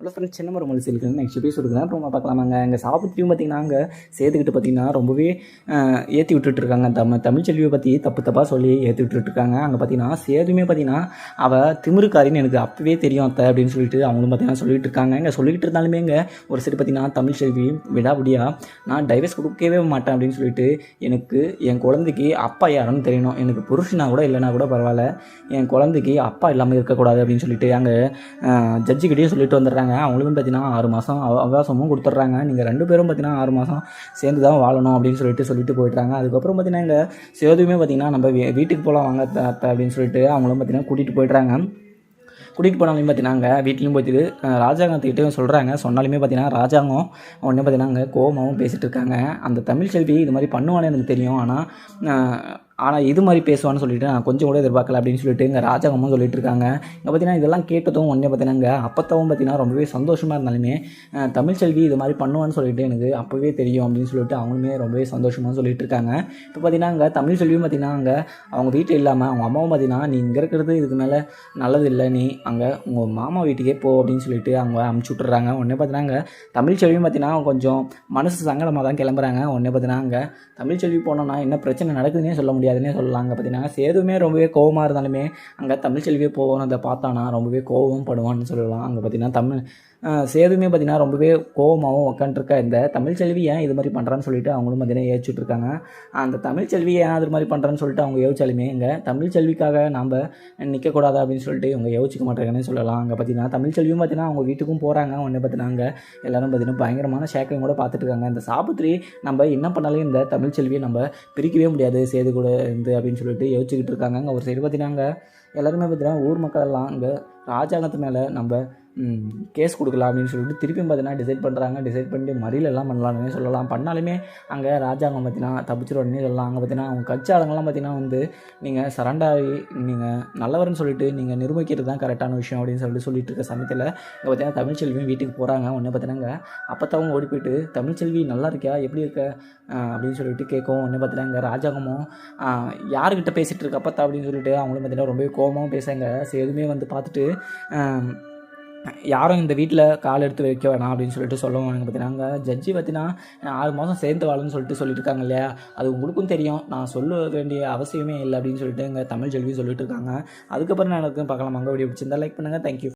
Hello friends சின்ன மரம் மலிசி இருக்குது நெக்ஸ்ட் எபிசோட் இருக்குது ரொம்ப பார்க்கலாமாங்க. எங்கள் சாப்பிட்டையும் பார்த்தீங்கன்னா அங்கே சேர்த்துக்கிட்டு பார்த்தீங்கன்னா ரொம்பவே ஏற்றி விட்டுட்ருக்காங்க தம் தமிழ் செல்வியை பற்றி தப்பு தப்பாக சொல்லி ஏற்றி விட்டுட்ருக்காங்க அங்கே பார்த்தீங்கன்னா சேதுமே பார்த்தீங்கன்னா அவள் திமிருக்காரின்னு எனக்கு அப்பவே தெரியும் அத்தை அப்படின்னு சொல்லிட்டு அவங்களும் பார்த்தீங்கன்னா சொல்லிட்டு இருக்காங்க. இங்கே சொல்லிக்கிட்டு இருந்தாலுமே இங்கே ஒரு சைடு பார்த்தீங்கன்னா தமிழ் செல்வி விடாபடியாக நான் டைவர்ஸ் கொடுக்கவே மாட்டேன் அப்படின்னு சொல்லிட்டு எனக்கு என் குழந்தைக்கு அப்பா யாருன்னு தெரியணும். எனக்கு புருஷனா கூட இல்லைனா கூட பரவாயில்ல. என் குழந்தைக்கு அப்பா இல்லாமல் இருக்கக்கூடாது அப்படின்னு சொல்லிட்டு அங்கே ஜட்ஜிக்கிட்டேயும் சொல்லிட்டு வந்துடுறாங்க. அவங்களுக்கும் பார்த்தீங்கன்னா ஆறு மாதம் அவ அவகாசமும் கொடுத்துட்றாங்க. நீங்கள் ரெண்டு பேரும் பார்த்தீங்கன்னா ஆறு மாதம் சேர்ந்து தான் வாழணும் அப்படின்னு சொல்லிட்டு சொல்லிட்டு போயிடுறாங்க. அதுக்கப்புறம் பார்த்தீங்கன்னா இங்கே சேதுமே பார்த்தீங்கன்னா நம்ம வீட்டுக்கு போகலாம் வாங்க அத்தை அப்படின்னு சொல்லிட்டு அவங்களும் பார்த்தீங்கன்னா கூட்டிகிட்டு போயிடுறாங்க. கூட்டிகிட்டு போனாலுமே பார்த்தீங்கன்னா அங்கே வீட்லேயும் போயிட்டு அஹ், ராஜாங்கத்துக்கிட்டையும் சொல்கிறாங்க சொன்னாலுமே பார்த்தீங்கன்னா ராஜாங்கம் உடனே பார்த்தீங்கன்னா அங்கே கோவமாகவும் பேசிகிட்டு இருக்காங்க. அந்த தமிழ் செல்வி இது மாதிரி பண்ணுவானே எனக்கு தெரியும். ஆனால் ஆனால் இது மாதிரி பேசுவான்னு சொல்லிட்டு நான் கொஞ்சம் கூட எதிர்பார்க்கல அப்படின்னு சொல்லிட்டு இங்கே ராஜாங்கமும் சொல்லிட்டு இருக்காங்க. இங்கே பார்த்தீங்கன்னா இதெல்லாம் கேட்டதும் உடனே பார்த்தீங்கன்னா அப்பத்தவும் அப்பத்தாவும் பார்த்தீங்கன்னா ரொம்பவே சந்தோஷமாக இருந்தாலுமே தமிழ்ச்செல்வி தமிழ் செல்வி இது மாதிரி பண்ணுவான்னு சொல்லிட்டு எனக்கு அப்போவே தெரியும் அப்படின்னு சொல்லிட்டு அவங்களுமே ரொம்பவே சந்தோஷமாக சொல்லிட்டு இருக்காங்க. இப்போ பார்த்தீங்கன்னா அங்கே தமிழ் செல்வியும் பார்த்தீங்கன்னா அங்கே அவங்க வீட்டில் இல்லாமல் அவங்க அம்மாவும் பார்த்தீங்கன்னா நீ இங்கே இருக்கிறது இதுக்கு மேலே நல்லது இல்லை. நீ அங்கே உங்கள் மாமா வீட்டுக்கே போ அப்படின்னு சொல்லிட்டு அவங்க அமுச்சு விட்டுறாங்க. உடனே பார்த்தீங்கன்னா அங்கே தமிழ் செல்வியும் பார்த்தீங்கன்னா கொஞ்சம் மனசு சங்கடமாக தான் கிளம்புறாங்க. உடனே பார்த்தீங்கன்னா அங்கே தமிழ் செல்வி போனோன்னா என்ன பிரச்சனை நடக்குதுன்னே சொல்ல முடியாதுன்னே சொல்லலாம் அங்கே பார்த்தீங்கன்னா சேதுமே ரொம்பவே கோவமாக இருந்தாலுமே அங்கே தமிழ் செல்வியே போகணும் பார்த்தானா ரொம்பவே கோவம் படுவான்னு சொல்லலாம். அங்கே பார்த்தீங்கன்னா தமிழ் சேதுமே பார்த்தீங்கன்னா ரொம்பவே கோவமாகவும் உட்காந்துருக்க இந்த தமிழ் செல்வி ஏன் இது மாதிரி பண்ணுறான்னு சொல்லிட்டு அவங்களும் பார்த்தீங்கன்னா ஏச்சுட்ருக்காங்க அந்த தமிழ் செல்வி ஏன் அது மாதிரி பண்ணுறான்னு சொல்லிட்டு அவங்க யோசிச்சாலுமே இங்கே தமிழ் செல்விக்காக நாம் நிற்கக்கூடாது அப்படின்னு சொல்லிட்டு இவங்க யோசிக்க மாட்டாங்கன்னு சொல்லலாம். அங்கே பார்த்தீங்கன்னா தமிழ் செல்வியும் பார்த்தீங்கன்னா அவங்க வீட்டுக்கும் போகிறாங்க ஒன்று பார்த்தீங்கன்னா அங்கே எல்லோரும் பார்த்தீங்கன்னா பயங்கரமான சேக்கையும் கூட பார்த்துட்டு இருக்காங்க. இந்த சாபத்திரி நம்ம என்ன பண்ணாலும் இந்த தமிழ் செல்வியை நம்ம பிரிக்கவே முடியாது. சேது கூட இருந்து அப்படின்னு சொல்லிட்டு யோசிச்சுக்கிட்டு இருக்காங்க அங்கே ஒரு சைடு பார்த்தீங்கன்னா அங்கே எல்லாருமே பார்த்தீங்கன்னா ஊர் மக்கள் எல்லாம் அங்கே ராஜாங்கத்து மேலே நம்ம கேஸ் கொடுக்கலாம் அப்படின்னு சொல்லிட்டு திருப்பியும் பார்த்தீங்கன்னா டிசைட் பண்ணுறாங்க டிசைட் பண்ணிட்டு மறியல் பண்ணலாம்னு சொல்லலாம். பண்ணாலுமே அங்கே ராஜாங்கம் பார்த்தீங்கன்னா தப்பிச்சிருவோடனே சொல்லலாம். அங்கே பார்த்தீங்கன்னா அவங்க கட்சி ஆளுங்கெல்லாம் பார்த்தீங்கன்னா வந்து நீங்கள் சரண்டாகி நீங்கள் நல்லவர்னு சொல்லிட்டு நீங்கள் நிரூபிக்கிறது தான் கரெக்டான விஷயம் அப்படின்னு சொல்லிட்டு சொல்லிட்டு இருக்க சமயத்தில் இங்கே பார்த்தீங்கன்னா தமிழ்ச்செல்வியும் வீட்டுக்கு போகிறாங்க உடனே பார்த்தீங்கன்னா அப்பத்தாவும் ஓடி போயிட்டு தமிழ்ச்செல்வி நல்லா இருக்கியா? எப்படி இருக்க? அப்படின்னு சொல்லிட்டு கேட்கும். உடனே பார்த்தீங்கன்னா இங்கே ராஜாங்கமும் யாருக்கிட்ட பேசிகிட்டு இருக்க அப்பத்தா அப்படின்னு சொல்லிட்டு அவங்களும் பார்த்தீங்கன்னா ரொம்பவே கோபமாகவும் சரி சேதுமே வந்து பார்த்துட்டு யாரும் இந்த வீட்டில் கால் எடுத்து வைக்க வேணாம் அப்படின்னு சொல்லிட்டு சொல்லுவாங்க பார்த்தீங்கன்னா ஜட்ஜி பார்த்தீங்கன்னா ஆறு மாதம் சேர்ந்து வாழன்னு சொல்லிட்டு சொல்லியிருக்காங்க இல்லையா? அது உங்களுக்கும் தெரியும். நான் சொல்ல வேண்டிய அவசியமே இல்லை அப்படின்னு சொல்லிட்டு எங்கள் தமிழ் செல்வி சொல்லிட்டு இருக்காங்க அதுக்கப்புறம் நான் எனக்கு பார்க்கலாம். அங்கே வீடியோ பிடிச்சிருந்தா லைக் பண்ணுங்கள் தேங்க்யூ